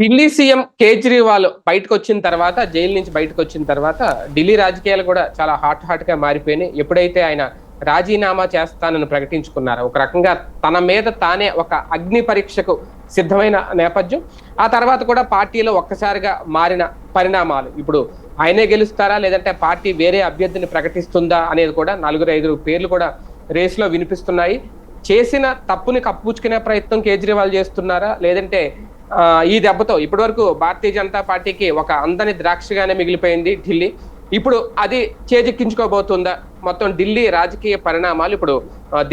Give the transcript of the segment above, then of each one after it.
Delhi CM Kejriwal బయటకు వచ్చిన తర్వాత జైలు నుంచి బయటకు వచ్చిన తర్వాత ఢిల్లీ రాజకీయాలు కూడా చాలా హాట్ హాట్గా మారిపోయినాయి. ఎప్పుడైతే ఆయన రాజీనామా చేస్తానని ప్రకటించుకున్నారో ఒక రకంగా తన మీద తానే ఒక అగ్ని పరీక్షకు సిద్ధమైన నేపథ్యం. ఆ తర్వాత కూడా పార్టీలో ఒక్కసారిగా మారిన పరిణామాలు. ఇప్పుడు ఆయనే గెలుస్తారా లేదంటే పార్టీ వేరే అభ్యర్థిని ప్రకటిస్తుందా అనేది కూడా నలుగురు ఐదుగురు పేర్లు కూడా రేసులో వినిపిస్తున్నాయి. చేసిన తప్పుని కప్పుపుచ్చుకునే ప్రయత్నం కేజ్రీవాల్ చేస్తున్నారా లేదంటే ఈ దెబ్బతో ఇప్పటి వరకు భారతీయ జనతా పార్టీకి ఒక అందని ద్రాక్షగానే మిగిలిపోయింది ఢిల్లీ. ఇప్పుడు అది చేజెక్కించుకోబోతుందా? మొత్తం ఢిల్లీ రాజకీయ పరిణామాలు ఇప్పుడు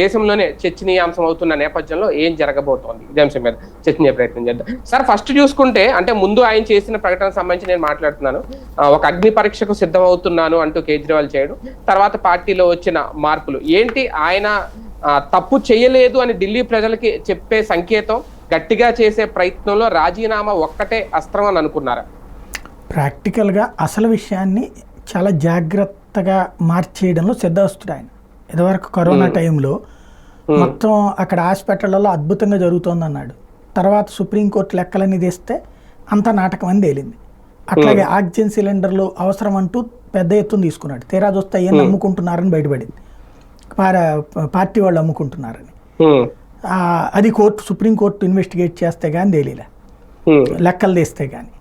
దేశంలోనే చర్చనీయాంశం అవుతున్న నేపథ్యంలో ఏం జరగబోతోంది? ఇదే అంశం మీద చర్చనీయ ప్రయత్నం చేద్దాం. సార్ ఫస్ట్ చూసుకుంటే అంటే ముందు ఆయన చేసిన ప్రకటన సంబంధించి నేను మాట్లాడుతున్నాను. ఒక అగ్ని పరీక్షకు సిద్ధం అవుతున్నాను అంటూ కేజ్రీవాల్ చేయడం తర్వాత పార్టీలో వచ్చిన మార్పులు. ఏంటి ఆయన తప్పు చేయలేదు అని ఢిల్లీ ప్రజలకి చెప్పే సంకేతం? గట్టిగా చేసే ప్రయత్నంలో రాజీనామా ఒక్కటే అస్త్రం అని అనుకున్నారా? ప్రాక్టికల్గా అసలు విషయాన్ని చాలా జాగ్రత్తగా మార్చేయడంలో సిద్ధవస్తుడు ఆయన. ఇదివరకు కరోనా టైంలో మొత్తం అక్కడ హాస్పిటళ్ళలో అద్భుతంగా జరుగుతోంది అన్నాడు తర్వాత సుప్రీంకోర్టు లెక్కలన్నీ తీస్తే అంత నాటకం అని తేలింది. అట్లాగే ఆక్సిజన్ సిలిండర్లు అవసరం అంటూ పెద్ద ఎత్తున తీసుకున్నాడు. తీరా చూస్తే అయ్యని అమ్ముకుంటున్నారని బయటపడింది. పార- పార్టీ వాళ్ళు అమ్ముకుంటున్నారని. అది కోర్టు సుప్రీంకోర్టు ఇన్వెస్టిగేట్ చేస్తే కానీ తేలిలే లెక్కలు తీస్తే కానీ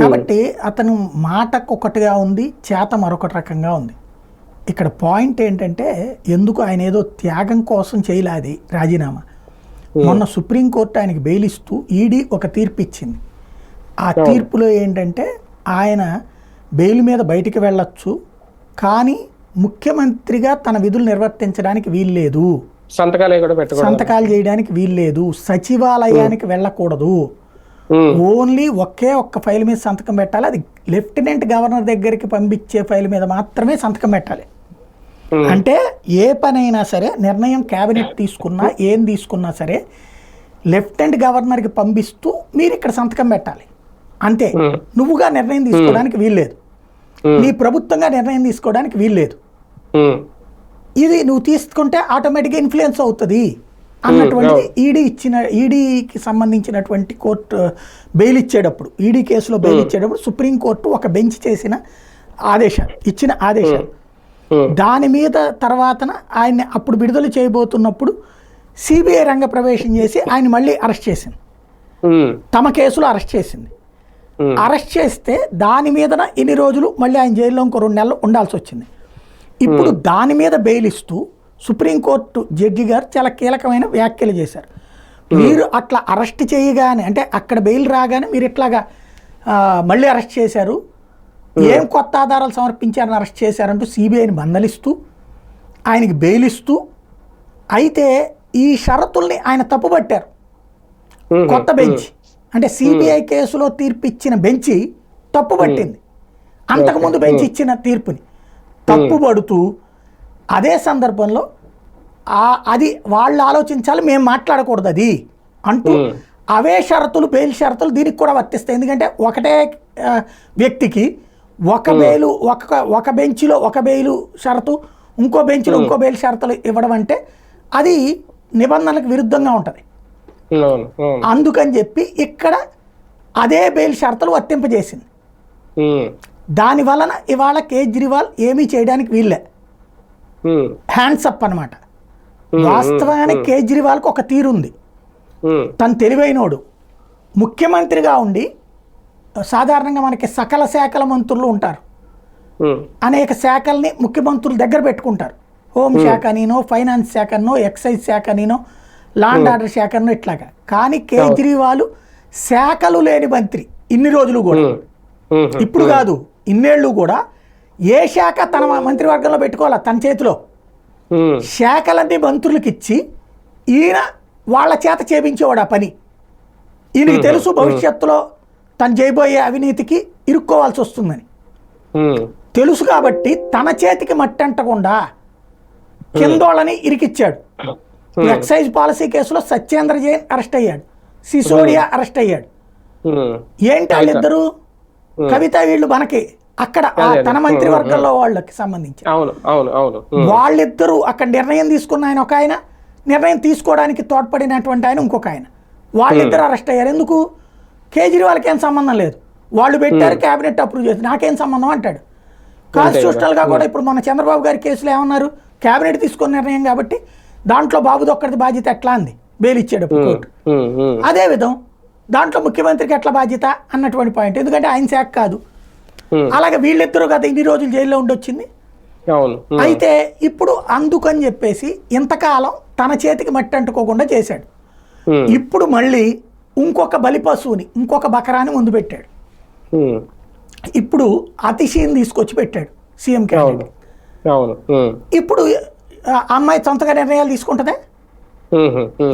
కాబట్టి అతను మాటకు ఒకటిగా ఉంది చేత మరొకటి రకంగా ఉంది. ఇక్కడ పాయింట్ ఏంటంటే ఎందుకు ఆయన ఏదో త్యాగం కోసం చేయలేదు రాజీనామా? మొన్న సుప్రీంకోర్టు ఆయనకి బెయిల్ ఇస్తూ ఈడీ ఒక తీర్పు ఇచ్చింది. ఆ తీర్పులో ఏంటంటే ఆయన బెయిల్ మీద బయటికి వెళ్ళొచ్చు కానీ ముఖ్యమంత్రిగా తన విధులు నిర్వర్తించడానికి వీల్లేదు. సంతకాలే కూడా పెట్టకూడదు. సంతకాలు చేయడానికి వీల్లేదు సచివాలయానికి వెళ్ళకూడదు. ఓన్లీ ఒకే ఒక్క ఫైల్ మీద సంతకం పెట్టాలి. అది లెఫ్టినెంట్ గవర్నర్ దగ్గరికి పంపించే ఫైల్ మీద మాత్రమే సంతకం పెట్టాలి. అంటే ఏ పనైనా సరే నిర్ణయం కేబినెట్ తీసుకున్నా ఏం తీసుకున్నా సరే లెఫ్టినెంట్ గవర్నర్కి పంపిస్తూ మీరు ఇక్కడ సంతకం పెట్టాలి. అంతే. నువ్వుగా నిర్ణయం తీసుకోవడానికి వీల్లేదు. నీ ప్రభుత్వంగా నిర్ణయం తీసుకోవడానికి వీల్లేదు ఇది నువ్వు తీసుకుంటే ఆటోమేటిక్గా ఇన్ఫ్లుయెన్స్ అవుతుంది. అన్నటువంటి ఈడీ ఇచ్చిన ఈడీకి సంబంధించినటువంటి కోర్టు బెయిల్ ఇచ్చేటప్పుడు ఈడీ కేసులో బెయిల్ ఇచ్చేటప్పుడు సుప్రీంకోర్టు ఒక బెంచ్ చేసిన ఆదేశాలు ఇచ్చిన ఆదేశాలు. హ్మ్, దాని మీద తర్వాతన ఆయన్ని అప్పుడు విడుదల చేయబోతున్నప్పుడు సిబిఐ రంగ ప్రవేశం చేసి ఆయన మళ్ళీ అరెస్ట్ చేసింది. తమ కేసులో అరెస్ట్ చేసింది. Hmm. అరెస్ట్ చేస్తే దాని మీదన ఇన్ని రోజులు మళ్ళీ ఆయన జైల్లో ఇంకో రెండు నెలలు ఉండాల్సి వచ్చింది. ఇప్పుడు దాని మీద బెయిల్ ఇస్తూ సుప్రీంకోర్టు జడ్జి గారు చాలా కీలకమైన వ్యాఖ్యలు చేశారు. మీరు అట్లా అరెస్ట్ చేయగానే అంటే అక్కడ బెయిల్ రాగానే మీరు ఇట్లాగా మళ్ళీ అరెస్ట్ చేశారు? ఏం కొత్త ఆధారాలు సమర్పించారని అరెస్ట్ చేశారంటూ సిబిఐని మందలిస్తూ ఆయనకి బెయిల్ ఇస్తూ అయితే ఈ షరతుల్ని ఆయన తప్పుపట్టారు. కొత్త బెంచ్. అంటే సిబిఐ కేసులో తీర్పు ఇచ్చిన బెంచి తప్పుపట్టింది. అంతకుముందు బెంచ్ ఇచ్చిన తీర్పుని. తప్పుపడుతూ అదే సందర్భంలో అది వాళ్ళు ఆలోచించాలి మేము మాట్లాడకూడదు అది అంటూ. అవే షరతులు బెయిల్ షరతులు దీనికి కూడా వర్తిస్తాయి. ఎందుకంటే ఒకటే వ్యక్తికి ఒక బెయిలు ఒక ఒక బెంచ్లో ఒక బెయిలు షరతు ఇంకో బెంచ్లో ఇంకో బెయిల్ షరతులు ఇవ్వడం అంటే అది నిబంధనలకు విరుద్ధంగా ఉంటుంది. అందుకని చెప్పి ఇక్కడ అదే బెయిల్ షరతులు వర్తింపజేసింది. దాని వలన ఇవాళ కేజ్రీవాల్ ఏమీ చేయడానికి వీల్లే హ్మ్, హ్యాండ్స్ అప్ అనమాట వాస్తవానికి కేజ్రీవాల్కి ఒక తీరుంది తను తెలివైనోడు. ముఖ్యమంత్రిగా ఉండి సాధారణంగా మనకి సకల శాఖల మంత్రులు ఉంటారు. అనేక శాఖల్ని ముఖ్యమంత్రుల దగ్గర పెట్టుకుంటారు. హోమ్ శాఖనీనో ఫైనాన్స్ శాఖనో ఎక్సైజ్ శాఖనీనో లాండ్ ఆర్డర్ శాఖనో ఇట్లాగా. కానీ కేజ్రీవాల్ శాఖలు లేని మంత్రి ఇన్ని రోజులు కూడా. ఇప్పుడు కాదు. ఇన్నేళ్ళు కూడా ఏ శాఖ తన మంత్రివర్గంలో పెట్టుకోవాలా? తన చేతిలో. శాఖలన్నీ మంత్రులకు ఇచ్చి ఈయన వాళ్ళ చేత చేపించేవాడు ఆ పని. ఈయనకి తెలుసు భవిష్యత్తులో తను చేయబోయే అవినీతికి ఇరుక్కోవాల్సి వస్తుందని. తెలుసు కాబట్టి తన చేతికి మట్టి అంటకుండా కిందోళ్ళని ఇరికిచ్చాడు. ఎక్సైజ్ పాలసీ కేసులో సత్యేంద్ర జైన్ అరెస్ట్ అయ్యాడు. సిసోడియా అరెస్ట్ అయ్యాడు. ఏంటి వాళ్ళిద్దరు? కవిత వీళ్ళు మనకి. అక్కడ. తన మంత్రివర్గంలో వాళ్ళకి సంబంధించి. అవును అవును అవును. వాళ్ళిద్దరూ అక్కడ నిర్ణయం తీసుకున్న ఆయన ఒక ఆయన నిర్ణయం తీసుకోవడానికి తోడ్పడినటువంటి ఆయన ఇంకొక ఆయన. వాళ్ళిద్దరు అరెస్ట్ అయ్యారు. ఎందుకు? కేజ్రీవాల్కి ఏం సంబంధం లేదు. వాళ్ళు పెట్టారు క్యాబినెట్ అప్రూవ్ చేసి నాకేం సంబంధం అంటాడు. కాన్స్టిట్యూషనల్గా కూడా ఇప్పుడు మన చంద్రబాబు గారి కేసులో ఏమన్నారు? క్యాబినెట్ తీసుకున్న నిర్ణయం కాబట్టి దాంట్లో బాబుది ఒక్కడిది బాధ్యత ఎట్లా అంది? బెయిల్ ఇచ్చాడు కోర్టు. అదే విధం దాంట్లో ముఖ్యమంత్రికి ఎట్లా బాధ్యత అన్నటువంటి పాయింట్ ఎందుకంటే ఆయన శాఖ కాదు. అలాగే వీళ్ళిద్దరూ కదా ఇన్ని రోజులు జైల్లో ఉండొచ్చింది. ఉమ్, అయితే ఇప్పుడు అందుకని చెప్పేసి ఇంతకాలం తన చేతికి మట్టి అంటుకోకుండా చేశాడు. ఉమ్, ఇప్పుడు మళ్ళీ ఇంకొక బలి పశువుని ఇంకొక బకరాని ముందు పెట్టాడు. ఇప్పుడు అతిశీని తీసుకొచ్చి పెట్టాడు సీఎం క్యాండిడేట్. ఇప్పుడు అమ్మాయి సొంతగా నిర్ణయాలు తీసుకుంటుందా?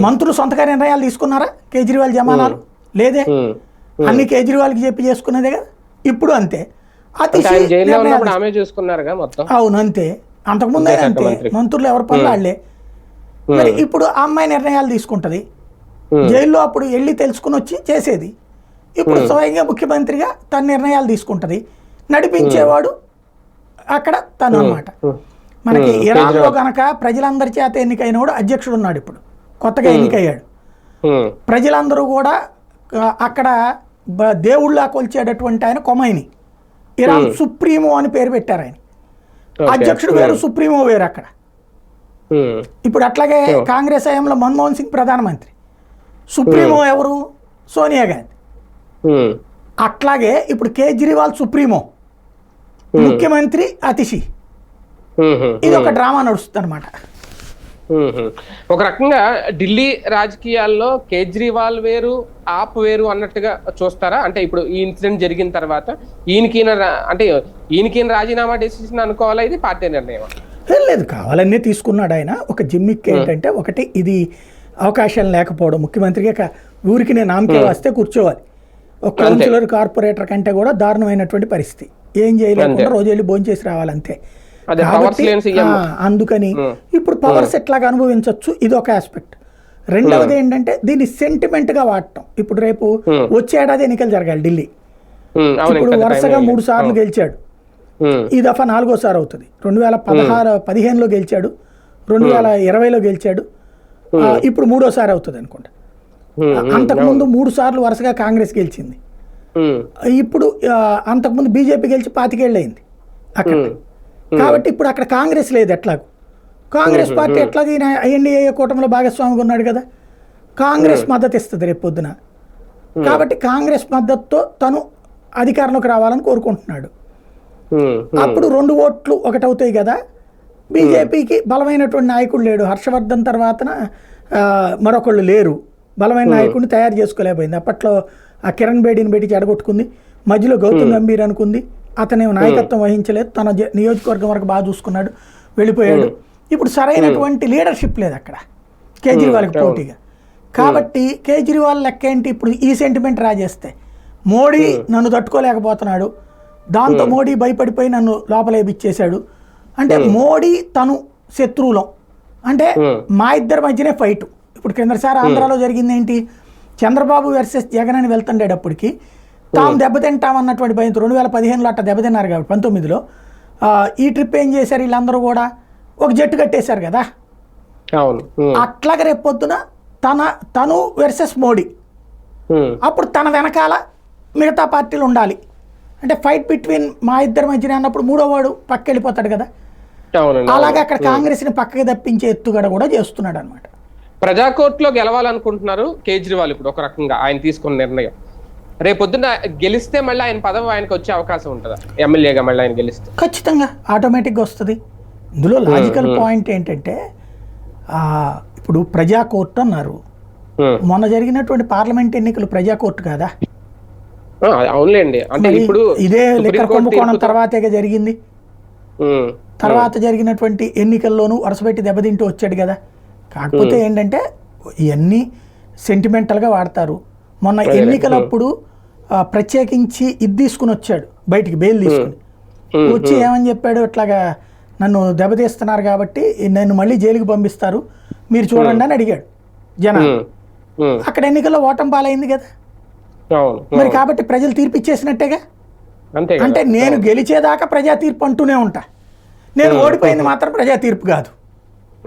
మంత్రులు సొంతగా నిర్ణయాలు తీసుకున్నారా? కేజ్రీవాల్ జమానాలు? లేదే. అన్ని కేజ్రీవాల్కి చెప్పి చేసుకున్నదే కదా ఇప్పుడు అంతే. ఆమె చూసుకున్నారుగా మొత్తం? అవును అంతే. అంతకుముందే అంతే మంత్రి. మంత్రులు ఎవరి పనులు వాళ్ళే. మరి ఇప్పుడు ఆ అమ్మాయి నిర్ణయాలు తీసుకుంటది. జైల్లో అప్పుడు వెళ్ళి తెలుసుకుని వచ్చి చేసేది. ఇప్పుడు స్వయంగా ముఖ్యమంత్రిగా తన నిర్ణయాలు తీసుకుంటది. నడిపించేవాడు అక్కడ తను అన్నమాట ఉమ్, మనకి ఇరాన్లో గనక ప్రజలందరి చేత ఎన్నికైనవాడు అధ్యక్షుడు ఉన్నాడు ఇప్పుడు. కొత్తగా ఎన్నికయ్యాడు. ప్రజలందరూ కూడా అక్కడ దేవుళ్ళ కొలిచేటటువంటి ఆయన కొమైని. ఇరాన్ సుప్రీమో అని పేరు పెట్టారు ఆయన. అధ్యక్షుడు వేరు సుప్రీమో వేరు అక్కడ. ఉమ్, ఇప్పుడు అట్లాగే కాంగ్రెస్ హయాంలో మన్మోహన్ సింగ్ ప్రధానమంత్రి. సుప్రీమో ఎవరు? సోనియా గాంధీ. అట్లాగే ఇప్పుడు కేజ్రీవాల్ సుప్రీమో. ముఖ్యమంత్రి ఉమ్. ఇది ఒక డ్రామా నడుస్తుంది అనమాట. ఒక రకంగా ఢిల్లీ రాజకీయాల్లో కేజ్రీవాల్ వేరు ఆప్ వేరు అన్నట్టుగా చూస్తారా? అంటే ఇప్పుడు ఈ ఇన్సిడెంట్ జరిగిన తర్వాత ఈయనకీన రా- అంటే ఈయనకీన రాజీనామా డెసిషన్ అనుకోవాలా? ఇది పార్టీ నిర్ణయం లేదు కావాలనే తీసుకున్నాడు ఆయన. ఒక జిమ్మిక్ ఏంటంటే ఒకటి ఇది అవకాశం లేకపోవడం. ముఖ్యమంత్రిగా ఊరికి నేను నామకే వస్తే కూర్చోవాలి. ఒక కౌన్సిలర్ కార్పొరేటర్ కంటే కూడా దారుణమైనటువంటి పరిస్థితి. ఏం చేయలేకుండా రోజు వెళ్ళి భోంచేసి రావాలంతే. ఆ, అందుకని ఇప్పుడు పవర్స్ ఎట్లాగా అనుభవించవచ్చు ఇది ఒక ఆస్పెక్ట్ రెండవది ఏంటంటే దీన్ని సెంటిమెంట్గా వాడటం. ఇప్పుడు రేపు వచ్చే ఏడాది ఎన్నికలు జరగాలి ఢిల్లీ. ఇప్పుడు వరుసగా మూడు సార్లు గెలిచాడు. ఈ దఫా నాలుగోసారి అవుతుంది. రెండు వేల పదహారు పదిహేనులో గెలిచాడు. రెండు వేల ఇరవైలో గెలిచాడు. ఇప్పుడు మూడోసారి అవుతుంది అనుకుంటా. మ్మ్. అంతకుముందు మూడు సార్లు వరుసగా కాంగ్రెస్ గెలిచింది. ఇప్పుడు అంతకుముందు బీజేపీ గెలిచి పాతికేళ్ళు అయింది అక్కడ కాబట్టి ఇప్పుడు అక్కడ కాంగ్రెస్ లేదు ఎట్లాగూ. కాంగ్రెస్ పార్టీ ఎట్లాగ ఈయన ఎన్డీఏ కూటమిలో భాగస్వామిగా ఉన్నాడు కదా. కాంగ్రెస్ మద్దతు ఇస్తుంది రేపు పొద్దున. కాబట్టి కాంగ్రెస్ మద్దతుతో తను అధికారంలోకి రావాలని కోరుకుంటున్నాడు. అప్పుడు రెండు ఓట్లు ఒకటవుతాయి కదా. బీజేపీకి బలమైనటువంటి నాయకుడు లేడు. హర్షవర్ధన్ తర్వాతన ఆ, మరొకళ్ళు లేరు. బలమైన నాయకుడిని తయారు చేసుకోలేకపోయింది. అప్పట్లో ఆ కిరణ్ బేడిని పెట్టి చెడగొట్టుకుంది మధ్యలో గౌతమ్ గంభీర్ అనుకుంది. అతనేమో నాయకత్వం వహించలేదు. తన నియోజకవర్గం వరకు బాగా చూసుకున్నాడు. వెళ్ళిపోయాడు. ఇప్పుడు సరైనటువంటి లీడర్షిప్ లేదు అక్కడ. కేజ్రీవాల్కి పోటీగా. కాబట్టి కేజ్రీవాల్ లెక్క ఏంటి? ఇప్పుడు ఈ సెంటిమెంట్ రాజేస్తే మోడీ నన్ను తట్టుకోలేకపోతున్నాడు. దాంతో మోడీ భయపడిపోయి నన్ను లోపలేపిచ్చేశాడు అంటే మోడీ తను శత్రువులం. అంటే మా ఇద్దరి మధ్యనే ఫైట్ ఇప్పుడు కిందసారి ఆంధ్రాలో జరిగింది ఏంటి? చంద్రబాబు వర్సెస్ జగన్ అని వెళ్తుండేటప్పటికి తాము దెబ్బతింటామన్నటువంటి భయంతో రెండు వేల పదిహేనులో అట్ట దెబ్బతిన్నారు కాబట్టి పంతొమ్మిదిలో. ఈ ట్రిప్ ఏం చేశారు వీళ్ళందరూ కూడా? ఒక జట్టు కట్టేశారు కదా. అట్లాగే రేపు పొద్దున తన తను వర్సెస్ మోడీ. అప్పుడు తన వెనకాల మిగతా పార్టీలు ఉండాలి. అంటే ఫైట్ బిట్వీన్ మా ఇద్దరి మధ్యన అన్నప్పుడు మూడో వాడు పక్క వెళ్ళిపోతాడు కదా అలాగే అక్కడ కాంగ్రెస్ని పక్కకి తప్పించే ఎత్తుగడ కూడా చేస్తున్నాడు అనమాట ప్రజా కోర్టులో గెలవాలనుకుంటున్నారు కేజ్రీవాల్ ఇప్పుడు ఒక రకంగా ఆయన తీసుకున్న నిర్ణయం. రేపొద్దున గెలిస్తే మళ్ళీ ఆయన పదవి ఆయనకు వచ్చే అవకాశం ఉంటుందా? ఎమ్మెల్యేగా మళ్ళీ ఆయన గెలిస్తే? ఖచ్చితంగా ఆటోమేటిక్గా వస్తుంది. ఇందులో లాజికల్ పాయింట్ ఏంటంటే ఇప్పుడు ప్రజా కోర్టు అన్నారు. మొన్న జరిగినటువంటి పార్లమెంట్ ఎన్నికలు ప్రజా కోర్టు కాదా? అవునులేండి. అంటే ఇప్పుడు ఇదే లిక్కర్ కోర్టు కుంభకోణం తర్వాతేగా జరిగింది. తర్వాత జరిగినటువంటి ఎన్నికల్లోనూ వరుసపెట్టి దెబ్బతింటూ వచ్చాడు కదా. కాకపోతే ఏంటంటే ఇవన్నీ సెంటిమెంటల్గా వాడతారు. మొన్న ఎన్నికలప్పుడు ప్రత్యేకించి ఇది తీసుకుని వచ్చాడు బయటికి బెయిల్ తీసుకుని. వచ్చి ఏమని చెప్పాడు? ఇట్లాగా నన్ను దెబ్బతీస్తున్నారు కాబట్టి నన్ను మళ్ళీ జైలుకి పంపిస్తారు మీరు చూడండి అని అడిగాడు జన మ్మ్. మ్మ్. అక్కడ ఎన్నికల్లో ఓటం పాలైంది కదా. మరి కాబట్టి ప్రజలు తీర్పు ఇచ్చేసినట్టేగా అంటే నేను గెలిచేదాకా ప్రజా తీర్పు అంటూనే ఉంటా. నేను ఓడిపోయింది మాత్రం ప్రజా తీర్పు కాదు.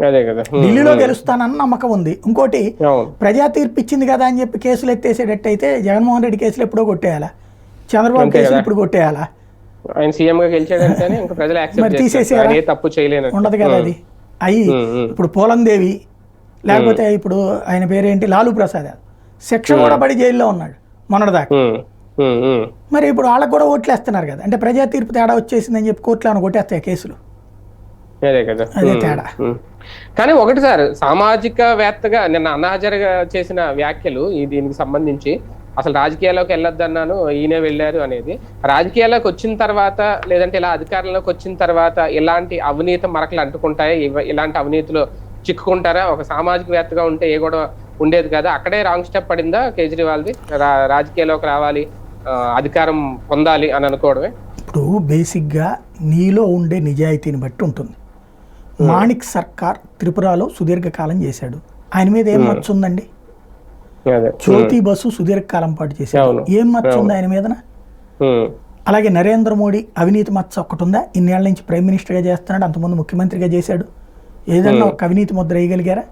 అదే కదా. ఉమ్, ఢిల్లీలో గెలుస్తానన్న నమ్మకం ఉంది. ఇంకోటి ప్రజా తీర్పు ఇచ్చింది కదా అని చెప్పి కేసులు ఎత్తేసేటట్టయితే జగన్మోహన్ రెడ్డి కేసులు ఎప్పుడో కొట్టేయాలా? చంద్రబాబు కేసులు కదా. ఇప్పుడు కొట్టేయాలా? ఆయన సీఎం గా గెలిచాడంటేనే ఇంకా ప్రజలు మరి యాక్సెప్ట్ తీసేసారా? చేస్తారు ఆయన ఏ తప్పు ఉండదు కదా అది. అయ్యి. ఇప్పుడు పోలందేవి లేకపోతే ఇప్పుడు ఆయన పేరేంటి? లాలూ ప్రసాద్. శిక్ష కూడా పడి జైల్లో ఉన్నాడు మొన్నటిదాకా. మరి ఇప్పుడు వాళ్ళకు కూడా ఓట్లు వేస్తున్నారు కదా. అంటే ప్రజా తీర్పు తేడా వచ్చేసిందని చెప్పి కోర్టులో కొట్టేస్తాయి కేసులు? అదే కదా. అదే తేడా. కానీ ఒకటి సార్ సామాజికవేత్తగా నిన్న అన్నాహజరిగా చేసిన వ్యాఖ్యలు ఈ దీనికి సంబంధించి అసలు రాజకీయాల్లోకి వెళ్ళొద్దన్నాను ఈయనే వెళ్ళారు అనేది. రాజకీయాల్లోకి వచ్చిన తర్వాత లేదంటే ఇలా అధికారంలోకి వచ్చిన తర్వాత ఇలాంటి అవినీతి మరకలు అంటుకుంటాయా? ఇలాంటి అవినీతిలో చిక్కుకుంటారా? ఒక సామాజికవేత్తగా ఉంటే ఏ కూడా ఉండేది కదా. అక్కడే రాంగ్ స్టెప్ పడిందా కేజ్రీవాల్ది? రా- రాజకీయాల్లోకి రావాలి అధికారం పొందాలి అని అనుకోవడమే? ఇప్పుడు బేసిక్గా నీలో ఉండే నిజాయితీని బట్టి ఉంటుంది. మాణిక్ సర్కార్ త్రిపురలో సుదీర్ఘకాలం చేశాడు. ఆయన మీద ఏం మచ్చ ఉందండి జ్యోతి బసు సుదీర్ఘకాలం పాటు చేశాడు. ఏం మచ్చ ఉంది ఆయన మీదన? అలాగే నరేంద్ర మోడీ అవినీతి మచ్చ ఒకటి ఉందా ఇన్నేళ్ళ నుంచి ప్రైమ్ మినిస్టర్గా చేస్తున్నాడు అంతకుముందు ముఖ్యమంత్రిగా చేశాడు. ఏదన్నా ఒక అవినీతి ముద్ర వేయగలిగారా?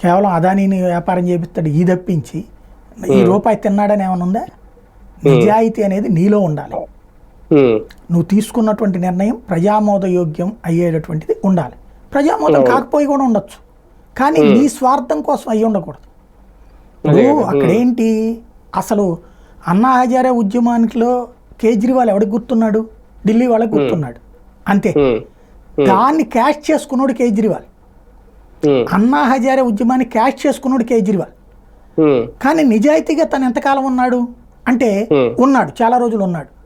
కేవలం అదానీని వ్యాపారం చేపిస్తాడు ఈ తప్పించి. ఈ రూపాయి తిన్నాడని ఏమైనా ఉందా? నిజాయితీ అనేది నీలో ఉండాలి. నువ్వు తీసుకున్నటువంటి నిర్ణయం ప్రజామోద యోగ్యం అయ్యేటటువంటిది ఉండాలి. ప్రజామోదం కాకపోయి కూడా ఉండొచ్చు. కానీ నీ స్వార్థం కోసం అయ్యి ఉండకూడదు. అదే ఇప్పుడు కదా. అక్కడ ఏంటి అసలు అన్నా హజారే ఉద్యమానికిలో కేజ్రీవాల్ ఎవడికి గుర్తున్నాడు? ఢిల్లీ వాళ్ళకి గుర్తున్నాడు. అంతే. దాన్ని క్యాష్ చేసుకున్నాడు కేజ్రీవాల్. అన్నా హజారే ఉద్యమాన్ని క్యాష్ చేసుకున్నాడు కేజ్రీవాల్. కానీ నిజాయితీగా తను ఎంతకాలం ఉన్నాడు? అంటే. ఉన్నాడు. చాలా రోజులు ఉన్నాడు.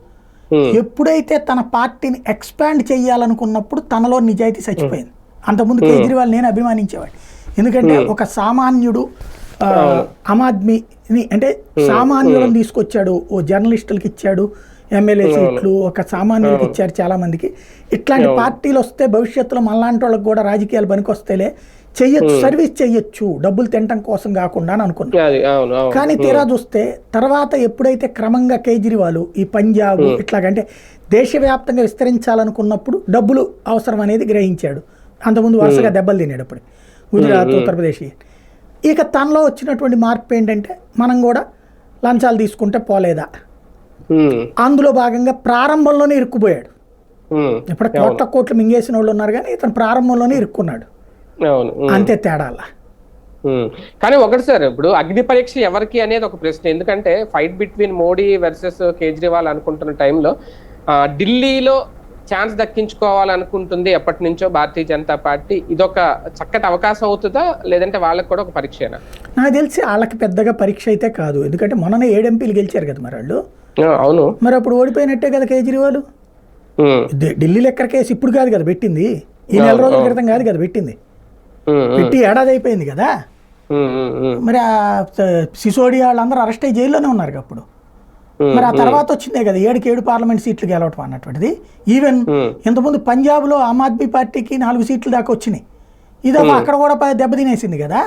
ఎప్పుడైతే తన పార్టీని ఎక్స్పాండ్ చేయాలనుకున్నప్పుడు తనలో నిజాయితీ చచ్చిపోయింది. అంతకుముందు కేజ్రీవాల్ నేను అభిమానించేవాడు ఎందుకంటే ఒక సామాన్యుడు ఆమ్ ఆద్మీని అంటే సామాన్యులను తీసుకొచ్చాడు ఓ జర్నలిస్టులకి ఇచ్చాడు ఎమ్మెల్యే సీట్లు ఒక సామాన్యుడికి ఇచ్చారు చాలా మందికి ఇట్లాంటి పార్టీలు వస్తే భవిష్యత్తులో మనలాంటి వాళ్ళకి కూడా రాజకీయాలు పనికొస్తేలే చెయ్యొచ్చు సర్వీస్ చెయ్యొచ్చు డబ్బులు తినటం కోసం కాకుండా అని అనుకున్నాను కానీ తీరా చూస్తే తర్వాత ఎప్పుడైతే క్రమంగా కేజ్రీవాల్ ఈ పంజాబ్ ఇట్లాగంటే దేశవ్యాప్తంగా విస్తరించాలనుకున్నప్పుడు డబ్బులు అవసరం అనేది గ్రహించాడు. అంతకుముందు వరుసగా దెబ్బలు తినేడు అప్పుడు. గుజరాత్ ఉత్తరప్రదేశ్ ఇక తనలో వచ్చినటువంటి మార్పు ఏంటంటే మనం కూడా లంచాలు తీసుకుంటే పోలేదా? అందులో భాగంగా ప్రారంభంలోనే ఇరుక్కుపోయాడు. ఇప్పుడు కోట్ల కోట్లు మింగేసిన వాళ్ళు ఉన్నారు కానీ ఇతను ప్రారంభంలోనే ఇరుక్కున్నాడు. అంతే తేడాల. కానీ ఒకటి సార్ ఇప్పుడు అగ్ని పరీక్ష ఎవరికి అనేది ఒక ప్రశ్న. ఎందుకంటే fight between Modi versus Kejriwal అనుకుంటున్న టైంలో ఢిల్లీలో ఛాన్స్ దక్కించుకోవాలనుకుంటుంది ఎప్పటి నుంచో భారతీయ జనతా పార్టీ. ఇదొక చక్కటి అవకాశం అవుతుందా? లేదంటే వాళ్ళకి కూడా ఒక పరీక్షనా? నాకు తెలిసి వాళ్ళకి పెద్దగా పరీక్ష అయితే కాదు. ఎందుకంటే మొన్ననే ఏడు ఎంపీలు గెలిచారు కదా మరి వాళ్ళు. అవును. మరి అప్పుడు ఓడిపోయినట్టే కదా కేజ్రీవాల్. ఢిల్లీ లెక్కర కేసు ఇప్పుడు కాదు కదా పెట్టింది. ఈ నెల రోజుల క్రితం కాదు కదా పెట్టింది. పెట్టి ఏడాది అయిపోయింది కదా మరి ఆ స- సిసోడియా వాళ్ళందరూ అరెస్ట్ అయ్యి జైల్లోనే ఉన్నారు అప్పుడు. మరి ఆ తర్వాత వచ్చిందే కదా ఏడుకి ఏడు పార్లమెంట్ సీట్లు గెలవటం అన్నటువంటిది. ఈవెన్ ఇంతకుముందు పంజాబ్లో ఆమ్ ఆద్మీ పార్టీకి నాలుగు సీట్లు దాకా వచ్చినాయి. ఇది అక్కడ కూడా దెబ్బతినేసింది కదా.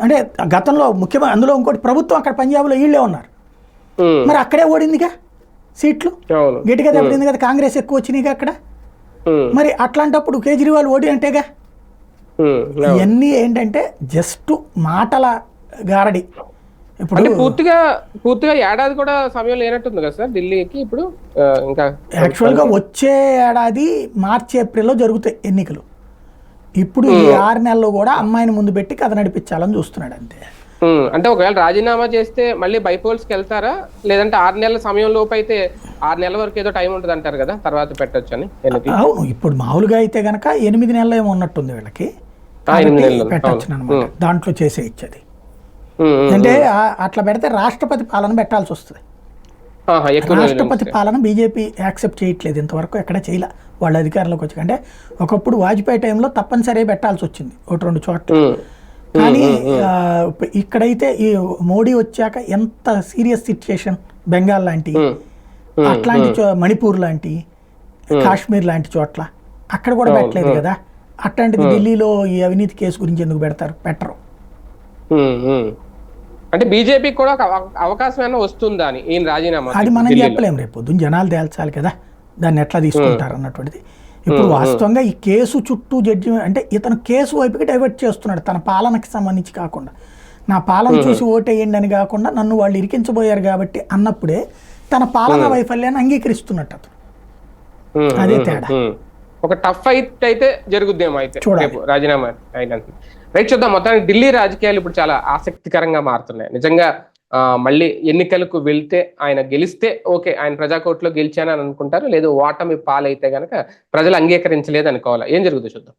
అంటే గతంలో ముఖ్యమైన అందులో ఇంకోటి ప్రభుత్వం అక్కడ పంజాబ్లో వీళ్ళే ఉన్నారు. మరి అక్కడే ఓడిందిగా సీట్లు? గట్టిగా దెబ్బతింది కదా కాంగ్రెస్ ఎక్కువ వచ్చినాయిగా అక్కడ. మరి అట్లాంటప్పుడు కేజ్రీవాల్ ఓడి అంటేగా. ఇవన్నీ ఏంటంటే జస్ట్ మాటల గారడి. ఇప్పుడు పూర్తిగా పూర్తిగా ఏడాది కూడా సమయం లేనట్టుంది కదా సార్? ఢిల్లీకి ఇప్పుడు ఇంకా యాక్చువల్గా వచ్చే ఏడాది మార్చి ఏప్రిల్లో జరుగుతాయి ఎన్నికలు. ఇప్పుడు ఈ ఆరు నెలల్లో కూడా అమ్మాయిని ముందు పెట్టి కథ నడిపించాలని చూస్తున్నాడు అంతే. అంటే ఒకవేళ రాజీనామా చేస్తే మళ్ళీ బైపోల్స్కి వెళ్తారా? లేదంటే ఆరు నెలల సమయం లోపు అయితే ఆరు నెలల వరకు ఏదో టైం ఉంటుంది అంటారు కదా తర్వాత పెట్టొచ్చు అని అవును ఇప్పుడు మామూలుగా అయితే గనక ఎనిమిది నెలలు ఏమో ఉన్నట్టుంది వీళ్ళకి. పెట్టచ్చు దాంట్లో చేసే ఇచ్చేది. అంటే అట్లా పెడితే రాష్ట్రపతి పాలన పెట్టాల్సి వస్తుంది. రాష్ట్రపతి పాలన బీజేపీ యాక్సెప్ట్ చేయట్లేదు ఇంతవరకు ఎక్కడ చేయలే. వాళ్ళ అధికారంలోకి వచ్చి అంటే ఒకప్పుడు వాజ్పేయి టైంలో తప్పనిసరిగా పెట్టాల్సి వచ్చింది ఒకటి రెండు చోట్ల. కానీ ఇక్కడైతే ఈ మోడీ వచ్చాక ఎంత సీరియస్ సిచ్యుయేషన్ బెంగాల్ లాంటి అట్లాంటి మణిపూర్ లాంటి కాశ్మీర్ లాంటి చోట్ల. అక్కడ కూడా పెట్టలేదు కదా. అట్లాంటిది ఢిల్లీలో ఈ అవినీతి కేసు గురించి ఎందుకు పెడతారు? పెట్టరు. అంటే బీజేపీకి కూడా ఒక అవ- అవకాశం ఏమైనా వస్తుందా అని? ఈయన రాజీనామా అది మనం. చెప్పలేం రేపు పొద్దున్న. జనాలు తేల్చాలి కదా. దాన్ని ఎట్లా తీసుకుంటారు అన్నటువంటిది. ఇప్పుడు వాస్తవంగా ఈ కేసు చుట్టూ జడ్జి అంటే ఇతను కేసు వైపుకి డైవర్ట్ చేస్తున్నాడు. తన పాలనకి సంబంధించి కాకుండా. నా పాలన చూసి ఓటేయండి అని కాకుండా నన్ను వాళ్ళు ఇరికించబోయారు కాబట్టి అన్నప్పుడే తన పాలనా వైఫల్యాన్ని అంగీకరిస్తున్నట్టు అతను. అదే తేడా. ఒక టఫ్ ఫైట్ అయితే జరుగుద్దేమో అయితే. రేపు రాజీనామా అయిన రైట్ చూద్దాం. మొత్తానికి ఢిల్లీ రాజకీయాలు ఇప్పుడు చాలా ఆసక్తికరంగా మారుతున్నాయి. నిజంగా ఆ, మళ్ళీ ఎన్నికలకు వెళ్తే ఆయన గెలిస్తే ఓకే ఆయన ప్రజాకోట్లో గెలిచానని అనుకుంటారు లేదు ఓటమి పాలైతే గనక ప్రజలు అంగీకరించలేదు అనుకోవాలి ఏం జరుగుతుందో చూద్దాం.